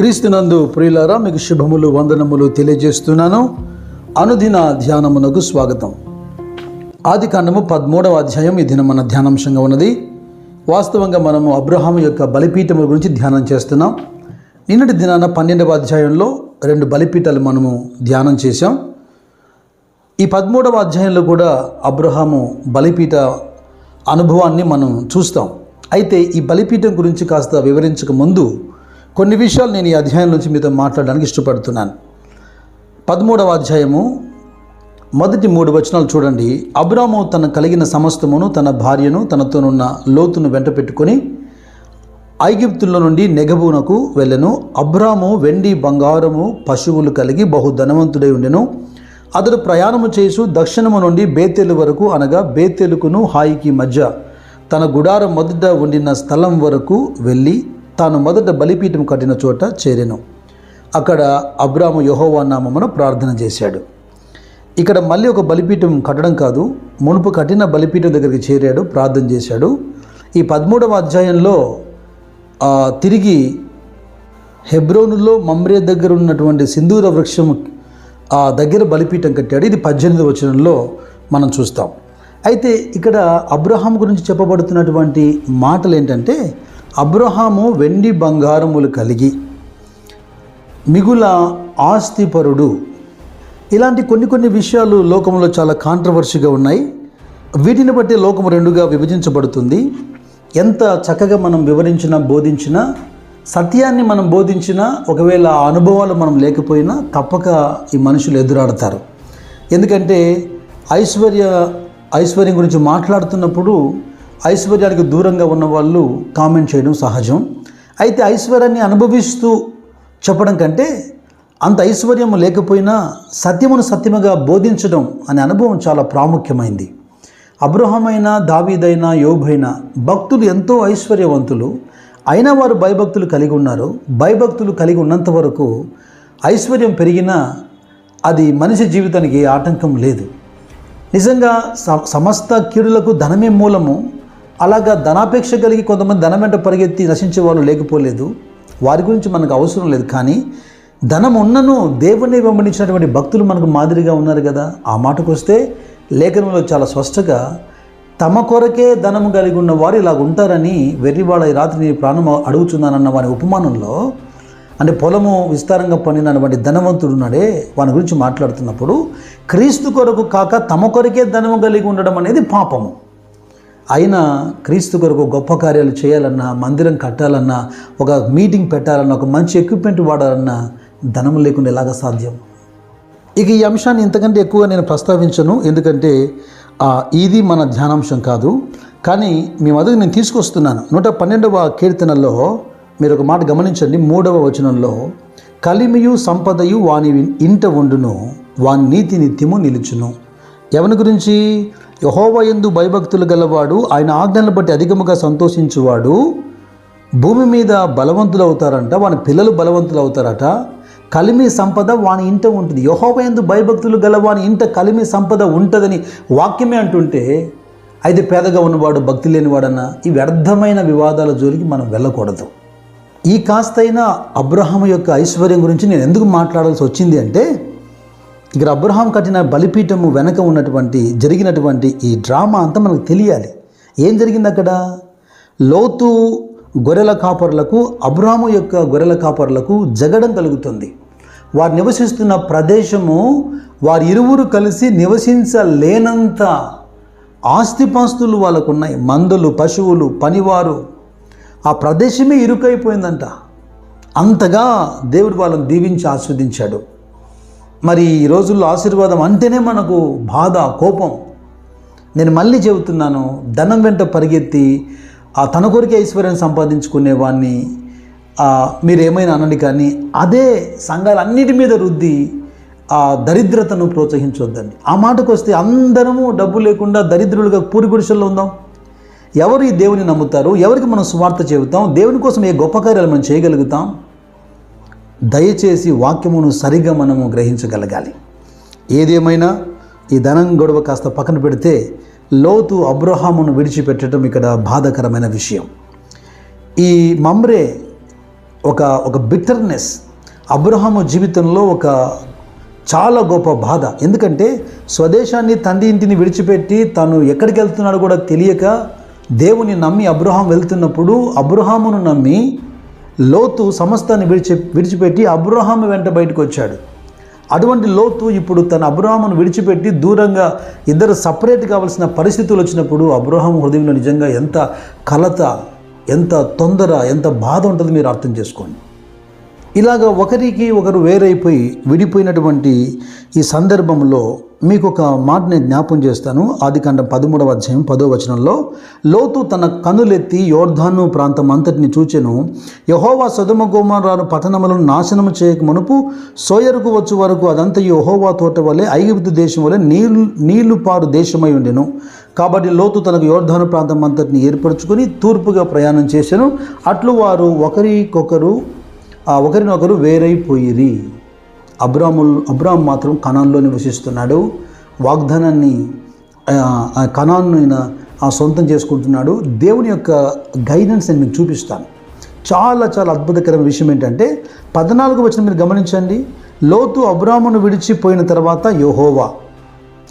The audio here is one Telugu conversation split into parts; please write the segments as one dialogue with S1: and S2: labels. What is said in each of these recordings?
S1: క్రీస్తునందు ప్రియులారా మీకు శుభములు వందనములు తెలియజేస్తున్నాను. అనుదిన ధ్యానమునకు స్వాగతం. ఆది కాండము పదమూడవ అధ్యాయం ఈ దినం మన ధ్యానాంశంగా ఉన్నది. వాస్తవంగా మనము అబ్రహాం యొక్క బలిపీఠముల గురించి ధ్యానం చేస్తున్నాం. నిన్నటి దినాన పన్నెండవ అధ్యాయంలో రెండు బలిపీఠాలు మనము ధ్యానం చేశాం. ఈ పదమూడవ అధ్యాయంలో కూడా అబ్రహాము బలిపీఠ అనుభవాన్ని మనం చూస్తాం. అయితే ఈ బలిపీఠం గురించి కాస్త వివరించక ముందు కొన్ని విషయాలు నేను ఈ అధ్యాయం నుంచి మీతో మాట్లాడడానికి ఇష్టపడుతున్నాను. పదమూడవ అధ్యాయము మొదటి మూడు వచనాలు చూడండి. అబ్రాము తన కలిగిన సమస్తమును తన భార్యను తనతోనున్న లోతును వెంట పెట్టుకొని ఐగిప్తుల్లో నుండి నెగబునకు వెళ్ళెను. అబ్రాము వెండి బంగారము పశువులు కలిగి బహు ధనవంతుడై ఉండెను. అతడు ప్రయాణము చేసు దక్షిణము నుండి బేతేలు వరకు అనగా బేతేలుకును హాయికి మధ్య తన గుడారం మొదట ఉండిన స్థలం వరకు వెళ్ళి తాను మొదట బలిపీఠం కట్టిన చోట చేరెను. అక్కడ అబ్రాము యహోవా నామమున ప్రార్థన చేశాడు. ఇక్కడ మళ్ళీ ఒక బలిపీఠం కట్టడం కాదు మునుపు కట్టిన బలిపీఠం దగ్గరికి చేరాడు ప్రార్థన చేశాడు. ఈ పదమూడవ అధ్యాయంలో తిరిగి హెబ్రోనులో మమ్రే దగ్గర ఉన్నటువంటి సింధూర వృక్షం ఆ దగ్గర బలిపీఠం కట్టాడు. ఇది పద్దెనిమిది వచనంలో మనం చూస్తాం. అయితే ఇక్కడ అబ్రహాం గురించి చెప్పబడుతున్నటువంటి మాటలు ఏంటంటే అబ్రహాము వెండి బంగారములు కలిగి మిగుల ఆస్తిపరుడు. ఇలాంటి కొన్ని కొన్ని విషయాలు లోకంలో చాలా కాంట్రవర్సీగా ఉన్నాయి. వీటిని బట్టి లోకం రెండుగా విభజించబడుతుంది. ఎంత చక్కగా మనం వివరించినా బోధించినా సత్యాన్ని మనం బోధించినా ఒకవేళ అనుభవాలు మనం లేకపోయినా తప్పక ఈ మనుషులు ఎదురాడతారు. ఎందుకంటే ఐశ్వర్య ఐశ్వర్యం గురించి మాట్లాడుతున్నప్పుడు ఐశ్వర్యానికి దూరంగా ఉన్న వాళ్ళు కామెంట్ చేయడం సహజం. అయితే ఐశ్వర్యాన్ని అనుభవిస్తూ చెప్పడం కంటే అంత ఐశ్వర్యం లేకపోయినా సత్యమును సత్యముగా బోధించడం అనే అనుభవం చాలా ప్రాముఖ్యమైంది. అబ్రహమైన దావీదైనా యోబైనా భక్తులు ఎంతో ఐశ్వర్యవంతులు. అయినా వారు భయభక్తులు కలిగి ఉన్నారు. భయభక్తులు కలిగి ఉన్నంత వరకు ఐశ్వర్యం పెరిగినా అది మనిషి జీవితానికి ఆటంకం లేదు. నిజంగా సమస్త కీడులకు ధనమే మూలము. అలాగా ధనాపేక్ష కలిగి కొంతమంది ధనం వెంట పరిగెత్తి నశించే వాళ్ళు లేకపోలేదు. వారి గురించి మనకు అవసరం లేదు. కానీ ధనం ఉన్నను దేవుణ్ణి వెంబడించినటువంటి భక్తులు మనకు మాదిరిగా ఉన్నారు కదా. ఆ మాటకు వస్తే లేఖనంలో చాలా స్పష్టంగా తమ కొరకే ధనము కలిగి ఉన్న వారు ఇలాగ ఉంటారని వెర్రివాడ ఈ రాత్రి నీ ప్రాణం అడుగుతున్నానన్న వాని ఉపమానంలో అంటే పొలము విస్తారంగా పండినటువంటి ధనవంతుడు ఉన్నాడే వాని గురించి మాట్లాడుతున్నప్పుడు క్రీస్తు కొరకు కాక తమ కొరకే ధనము కలిగి ఉండడం అనేది పాపము. అయినా క్రీస్తు కొరకు గొప్ప కార్యాలు చేయాలన్నా మందిరం కట్టాలన్నా ఒక మీటింగ్ పెట్టాలన్నా ఒక మంచి ఎక్విప్మెంట్ వాడాలన్నా ధనం లేకుండా ఎలాగ సాధ్యం? ఇక ఈ అంశాన్ని ఇంతకంటే ఎక్కువ నేను ప్రస్తావించను. ఎందుకంటే ఇది మన ధ్యానాంశం కాదు. కానీ మీ మద్దతు నేను తీసుకొస్తున్నాను. నూట పన్నెండవ కీర్తనలో మీరు ఒక మాట గమనించండి. మూడవ వచనంలో కలిమియు సంపదయు వాని ఇంట ఉండును వాని నీతి నిత్యము నిలుచును. ఎవరి గురించి? యహోవయందు భయభక్తులు గలవాడు ఆయన ఆజ్ఞలను బట్టి అధికముగా సంతోషించువాడు. భూమి మీద బలవంతులు అవుతారంట వాని పిల్లలు బలవంతులు అవుతారట కలిమి సంపద వాని ఇంట ఉంటుంది. యహోవయందు భయభక్తులు గల వాని ఇంట కలిమి సంపద ఉంటుందని వాక్యమే అంటుంటే అయితే పేదగా ఉన్నవాడు భక్తి లేనివాడన్న ఈ వ్యర్థమైన వివాదాల జోలికి మనం వెళ్ళకూడదు. ఈ కాస్తైన అబ్రహం యొక్క ఐశ్వర్యం గురించి నేను ఎందుకు మాట్లాడాల్సి వచ్చింది అంటే ఇక్కడ అబ్రహాం కట్టిన బలిపీఠము వెనక ఉన్నటువంటి జరిగినటువంటి ఈ డ్రామా అంతా మనకు తెలియాలి. ఏం జరిగింది అక్కడ? లోతు గొర్రెల కాపరులకు అబ్రహాము యొక్క గొర్రెల కాపరులకు జగడం కలుగుతుంది. వారు నివసిస్తున్న ప్రదేశము వారి ఇరువురు కలిసి నివసించలేనంత ఆస్తిపాస్తులు వాళ్ళకు ఉన్నాయి మందులు పశువులు పనివారు. ఆ ప్రదేశమే ఇరుకైపోయిందంట. అంతగా దేవుడు వాళ్ళని దీవించి ఆస్వాదించాడు. మరి ఈ రోజుల్లో ఆశీర్వాదం అంటేనే మనకు బాధ కోపం. నేను మళ్ళీ చెబుతున్నాను ధనం వెంట పరిగెత్తి ఆ తన కొరికే ఐశ్వర్యం సంపాదించుకునే వాడిని మీరేమైనా అనండి కానీ అదే సంఘాలన్నిటి మీద రుద్ది ఆ దరిద్రతను ప్రోత్సహించొద్దండి. ఆ మాటకు వస్తే అందరము డబ్బు లేకుండా దరిద్రులుగా పూరి గుడిసెల్లో ఉందాం. ఎవరు ఈ దేవుని నమ్ముతారు? ఎవరికి మనం సువార్త చెబుతాం? దేవుని కోసం ఏ గొప్ప కార్యాలు మనం చేయగలుగుతాం? దయచేసి వాక్యమును సరిగా మనము గ్రహించగలగాలి. ఏదేమైనా ఈ ధనం గొడవ కాస్త పక్కన పెడితే లోతు అబ్రహామును విడిచిపెట్టడం ఇక్కడ బాధకరమైన విషయం. ఈ మమ్రే ఒక ఒక బిటర్నెస్ అబ్రహాము జీవితంలో ఒక చాలా గొప్ప బాధ. ఎందుకంటే స్వదేశాన్ని తండ్రి ఇంటిని విడిచిపెట్టి తను ఎక్కడికి వెళ్తున్నాడో కూడా తెలియక దేవుని నమ్మి అబ్రహాం వెళ్తున్నప్పుడు అబ్రహామును నమ్మి లోతు సమస్తాన్ని విడిచి విడిచిపెట్టి అబ్రహాము వెంట బయటకు వచ్చాడు. అటువంటి లోతు ఇప్పుడు తన అబ్రహామును విడిచిపెట్టి దూరంగా ఇద్దరు సపరేట్ కావాల్సిన పరిస్థితులు వచ్చినప్పుడు అబ్రహాం హృదయంలో నిజంగా ఎంత కలత ఎంత తొందర ఎంత బాధ ఉంటుందో మీరు అర్థం చేసుకోండి. ఇలాగ ఒకరికి ఒకరు వేరైపోయి విడిపోయినటువంటి ఈ సందర్భంలో మీకు ఒక మాట నేను జ్ఞాపం చేస్తాను. ఆదికాండం పదమూడవ అధ్యాయం పదో వచనంలో లోతు తన కనులెత్తి యోర్ధాను ప్రాంతం అంతటిని చూచెను. యహోవా సదుమ గోమారాలు పట్టణములను నాశనం చేయక మునుపు సోయరుకు వచ్చు వరకు అదంతా యహోవా తోట వలె ఐగుప్తు దేశం వలె నీళ్ళు నీళ్ళు పారు దేశమై ఉండెను. కాబట్టి లోతు తనకు యోర్ధాను ప్రాంతం అంతటిని ఏర్పరచుకొని తూర్పుగా ప్రయాణం చేశాను అట్లు వారు ఒకరికొకరు ఒకరినొకరు వేరైపోయిరి. అబ్రాముల్ అబ్రామ్ మాత్రం కణాల్లో నివసిస్తున్నాడు. వాగ్దానాన్ని ఆ, కణాన్ని ఆయన ఆ సొంతం చేసుకుంటున్నాడు. దేవుని యొక్క గైడెన్స్ నేను మీకు చూపిస్తాను. చాలా చాలా అద్భుతకరమైన విషయం ఏంటంటే పద్నాలుగు వచ్చిన మీరు గమనించండి. లోతు అబ్రామును విడిచిపోయిన తర్వాత యోహోవా.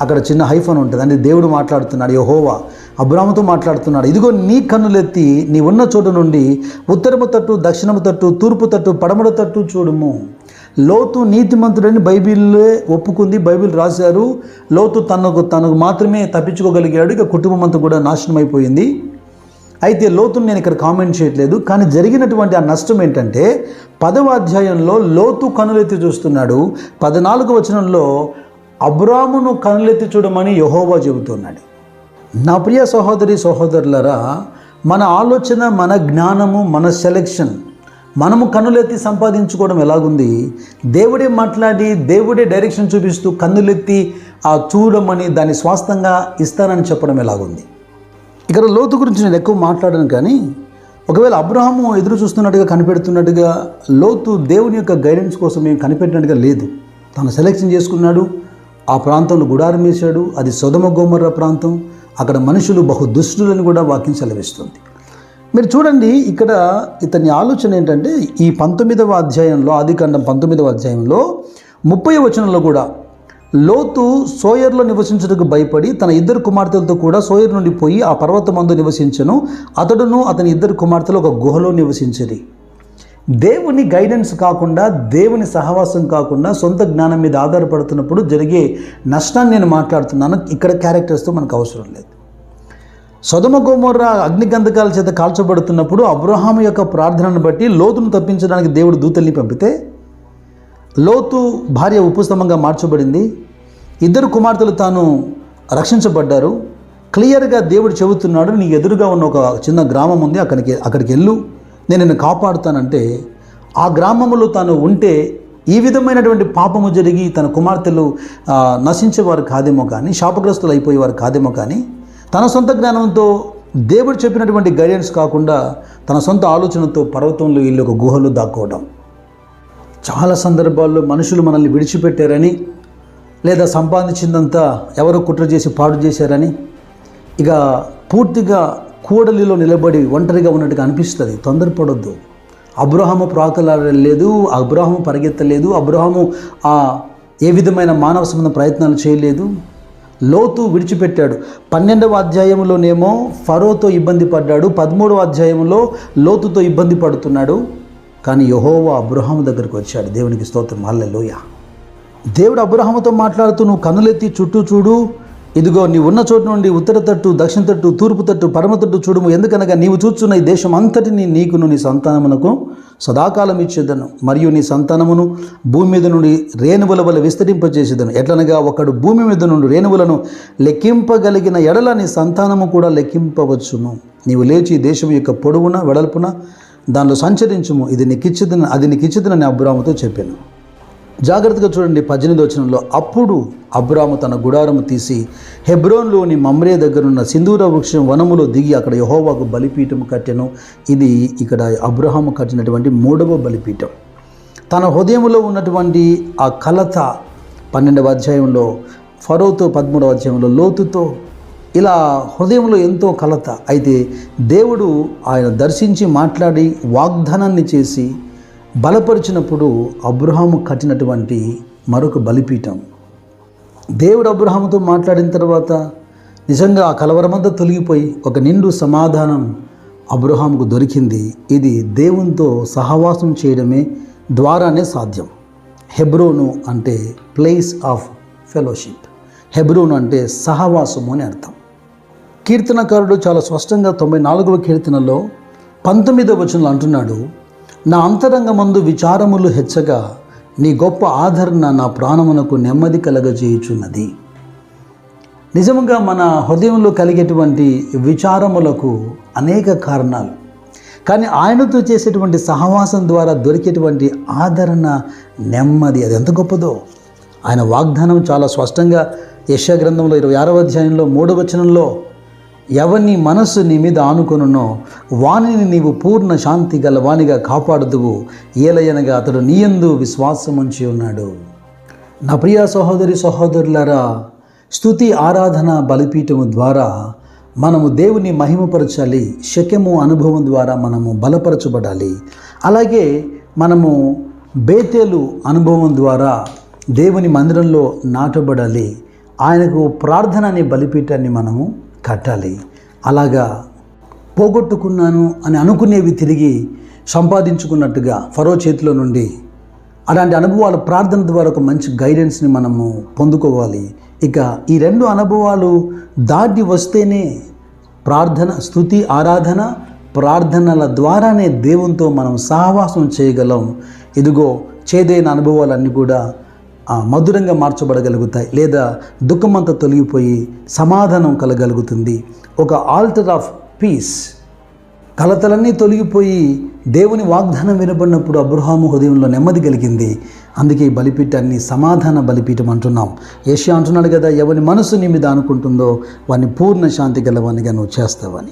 S1: అక్కడ చిన్న హైఫన్ ఉంటుంది. అంటే దేవుడు మాట్లాడుతున్నాడు యహోవా. అబ్రాముతో మాట్లాడుతున్నాడు. ఇదిగో నీ కన్నులెత్తి నీ ఉన్న చోటు నుండి ఉత్తరము తట్టు దక్షిణము తట్టు తూర్పు తట్టు పడమర తట్టు చూడుము. లోతు నీతిమంతుడని బైబిల్లే ఒప్పుకుంది బైబిల్ రాశారు. లోతు తనకు తనకు మాత్రమే తప్పించుకోగలిగాడు ఇక కుటుంబం అంతా కూడా నాశనం అయిపోయింది అయితే లోతును నేను ఇక్కడ కామెంట్ చేయట్లేదు కానీ జరిగినటువంటి ఆ నష్టం ఏంటంటే పదవ అధ్యాయంలో లోతు కనులెత్తి చూస్తున్నాడు. పద్నాలుగు వచనంలో అబ్రామును కనులెత్తి చూడమని యహోవా చెబుతున్నాడు. నా ప్రియ సహోదరి సహోదరులరా మన ఆలోచన మన జ్ఞానము మన సెలెక్షన్ మనము కన్నులెత్తి సంపాదించుకోవడం ఎలాగుంది? దేవుడే మాట్లాడి దేవుడే డైరెక్షన్ చూపిస్తూ కన్నులెత్తి ఆ చూడమని దాన్ని స్వాస్థంగా ఇస్తానని చెప్పడం ఎలాగుంది? ఇక్కడ లోతు గురించి నేను ఎక్కువ మాట్లాడను కానీ ఒకవేళ అబ్రహాము ఎదురు చూస్తున్నట్టుగా కనిపెడుతున్నట్టుగా లోతు దేవుని యొక్క గైడెన్స్ కోసం ఏం కనిపెట్టినట్టుగా లేదు. తను సెలెక్షన్ చేసుకున్నాడు ఆ ప్రాంతంలో గుడారం వేశాడు అది సొదమ గోమర్ర ప్రాంతం అక్కడ మనుషులు బహు దుష్టులను కూడా వాక్యం సెలవిస్తుంది. మీరు చూడండి ఇక్కడ ఇతని ఆలోచన ఏంటంటే ఈ పంతొమ్మిదవ అధ్యాయంలో ఆదికాండం పంతొమ్మిదవ అధ్యాయంలో ముప్పై వచనంలో కూడా లోతు సోయర్లో నివసించుటకు భయపడి తన ఇద్దరు కుమార్తెలతో కూడా సోయర్ నుండి పోయి ఆ పర్వతమందు నివసించను. అతడును అతని ఇద్దరు కుమార్తెలు ఒక గుహలో నివసించేది దేవుని గైడెన్స్ కాకుండా దేవుని సహవాసం కాకుండా సొంత జ్ఞానం మీద ఆధారపడుతున్నప్పుడు జరిగే నష్టాన్ని నేను మాట్లాడుతున్నాను. ఇక్కడ క్యారెక్టర్స్తో మనకు అవసరం లేదు. సొదమ గోమోర్ర అగ్నిగంధకాల చేత కాల్చబడుతున్నప్పుడు అబ్రహాం యొక్క ప్రార్థనను బట్టి లోతును తప్పించడానికి దేవుడు దూతల్ని పంపితే లోతు భార్య ఉపశమంగా మార్చబడింది. ఇద్దరు కుమార్తెలు తాను రక్షించబడ్డారు. క్లియర్గా దేవుడు చెబుతున్నాడు నీ ఎదురుగా ఉన్న ఒక చిన్న గ్రామం ఉంది అక్కడికి అక్కడికి వెళ్ళు. నేను నిన్ను కాపాడుతానంటే ఆ గ్రామంలో తాను ఉంటే ఈ విధమైనటువంటి పాపము జరిగి తన కుమార్తెలు నశించేవారు కాదేమో కానీ శాపగ్రస్తులు అయిపోయేవారు కాదేమో కానీ తన సొంత జ్ఞానంతో దేవుడు చెప్పినటువంటి గైడెన్స్ కాకుండా తన సొంత ఆలోచనతో పర్వతంలో వీళ్ళు ఒక గుహలో దాక్కోవడం. చాలా సందర్భాల్లో మనుషులు మనల్ని విడిచిపెట్టారని లేదా సంపాదించిందంతా ఎవరో కుట్ర చేసి పాడు చేశారని ఇక పూర్తిగా కూడలిలో నిలబడి ఒంటరిగా ఉన్నట్టుగా అనిపిస్తుంది. తొందరపడొద్దు. అబ్రహము ప్రాకలాడలేదు అబ్రహము పరిగెత్తలేదు అబ్రహము ఆ ఏ విధమైన మానవ సంబంధ ప్రయత్నాలు చేయలేదు. లోతు విడిచిపెట్టాడు. పన్నెండవ అధ్యాయంలోనేమో ఫరోతో ఇబ్బంది పడ్డాడు. పదమూడవ అధ్యాయంలో లోతుతో ఇబ్బంది పడుతున్నాడు. కానీ యహోవా అబ్రహాము దగ్గరికి వచ్చాడు. దేవునికి స్తోత్రం. హల్లెలూయా. దేవుడు అబ్రహాముతో మాట్లాడుతూ నువ్వు కనులెత్తి చుట్టూ చూడు. ఇదిగో నీ ఉన్న చోటు నుండి ఉత్తర తట్టు దక్షిణ తట్టు తూర్పు తట్టు పరమ తట్టు చూడుము. ఎందుకనగా నీవు చూస్తున్న ఈ దేశం అంతటిని నీకును నీ సంతానమునకు సదాకాలం ఇచ్చేదను మరియు నీ సంతానమును భూమి మీద నుండి రేణువుల వల్ల విస్తరింపజేసేదను. ఎట్లనగా ఒకడు భూమి మీద నుండి రేణువులను లెక్కింపగలిగిన ఎడల నీ సంతానము కూడా లెక్కింపవచ్చును. నీవు లేచి దేశం యొక్క పొడవున వెడల్పున దానిలో సంచరించుము. ఇది నీకిచ్చిదని అది నీకిచ్చిదని అబ్రాముతో చెప్పాను. జాగ్రత్తగా చూడండి పద్దెనిమిది వచనంలో అప్పుడు అబ్రాము తన గుడారము తీసి హెబ్రోన్లోని మమ్రే దగ్గరున్న సింధూర వృక్షం వనములో దిగి అక్కడ యహోవాకు బలిపీఠం కట్టెను. ఇది ఇక్కడ అబ్రహాము కట్టినటువంటి మూడవ బలిపీఠం. తన హృదయంలో ఉన్నటువంటి ఆ కలత పన్నెండవ అధ్యాయంలో ఫరోతో పదమూడవ అధ్యాయంలో లోతుతో ఇలా హృదయంలో ఎంతో కలత. అయితే దేవుడు ఆయన దర్శించి మాట్లాడి వాగ్దానాన్ని చేసి బలపరిచినప్పుడు అబ్రహాము కట్టినటువంటి మరొక బలిపీఠం. దేవుడు అబ్రహాముతో మాట్లాడిన తర్వాత నిజంగా ఆ కలవరమంతా తొలగిపోయి ఒక నిండు సమాధానం అబ్రహాముకు దొరికింది. ఇది దేవునితో సహవాసం చేయడమే ద్వారానే సాధ్యం. హెబ్రోను అంటే ప్లేస్ ఆఫ్ ఫెలోషిప్. హెబ్రోను అంటే సహవాసము అని అర్థం. కీర్తనకారుడు చాలా స్పష్టంగా తొంభై నాలుగవ కీర్తనలో పంతొమ్మిదవ వచనంలో అంటున్నాడు నా అంతరంగమందు విచారములు హెచ్చగా నీ గొప్ప ఆదరణ నా ప్రాణమునకు నెమ్మది కలగజేయుచున్నది. నిజముగా మన హృదయంలో కలిగేటువంటి విచారములకు అనేక కారణాలు. కానీ ఆయనతో చేసేటువంటి సహవాసం ద్వారా దొరికేటువంటి ఆదరణ నెమ్మది అది ఎంత గొప్పదో. ఆయన వాగ్దానం చాలా స్పష్టంగా యశ గ్రంథంలో ఇరవై ఆరవ అధ్యాయంలో మూడవ వచనంలో ఎవరిని మనస్సు నీ మీద ఆనుకొనున్నో వానిని నీవు పూర్ణ శాంతి గల వానిగా కాపాడుదువు. ఏలయనగా అతడు నీయందు విశ్వాసం ఉంచి ఉన్నాడు. నా ప్రియ సహోదరి సహోదరులారా స్తుతి ఆరాధన బలిపీఠము ద్వారా మనము దేవుని మహిమపరచాలి శక్యము అనుభవం ద్వారా మనము బలపరచబడాలి. అలాగే మనము బేతేలు అనుభవం ద్వారా దేవుని మందిరంలో నాటబడాలి. ఆయనకు ప్రార్థన అనే బలిపీఠాన్ని మనము కట్టాలి. అలాగా పోగొట్టుకున్నాను అని అనుకునేవి తిరిగి సంపాదించుకున్నట్టుగా ఫరో చేతిలో నుండి అలాంటి అనుభవాలు ప్రార్థన ద్వారా ఒక మంచి గైడెన్స్ని మనము పొందుకోవాలి. ఇక ఈ రెండు అనుభవాలు దాటి వస్తేనే ప్రార్థన స్థుతి ఆరాధన ప్రార్థనల ద్వారానే దేవునితో మనం సహవాసం చేయగలం. ఇదిగో చేదైన అనుభవాలన్నీ కూడా మధురంగా మార్చబడగలుగుతాయి లేదా దుఃఖమంతా తొలగిపోయి సమాధానం కలగలుగుతుంది. ఒక ఆల్టర్ ఆఫ్ పీస్. కలతలన్నీ తొలగిపోయి దేవుని వాగ్దానం వినబడినప్పుడు అబ్రహాము హృదయంలో నెమ్మది కలిగింది. అందుకే ఈ బలిపీఠాన్ని సమాధాన బలిపీఠం అంటున్నాం. ఏషియా అంటున్నాడు కదా ఎవరి మనసు నీ మీద అనుకుంటుందో వాడిని పూర్ణ శాంతి గలవానిగా నువ్వు చేస్తావని.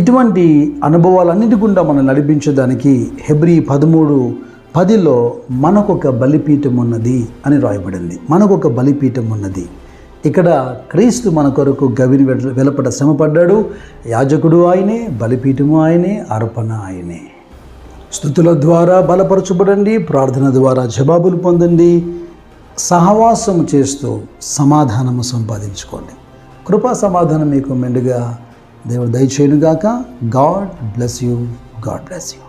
S1: ఇటువంటి అనుభవాలన్నిటి గుండా మనం నడిపించడానికి హెబ్రి పదమూడు పదిలో మనకొక బలిపీఠం ఉన్నది అని రాయబడింది. మనకొక బలిపీఠం ఉన్నది ఇక్కడ క్రీస్తు మన కొరకు గవిని వెల- వెలపట శ్రమపడ్డాడు. యాజకుడు ఆయనే బలిపీఠము ఆయనే అర్పణ ఆయనే. స్థుతుల ద్వారా బలపరచబడండి ప్రార్థన ద్వారా జవాబులు పొందండి. సహవాసం చేస్తూ సమాధానము సంపాదించుకోండి. కృపా సమాధానం మీకు మెండుగా దేవుడు దయచేయునుగాక. God bless you. God bless you.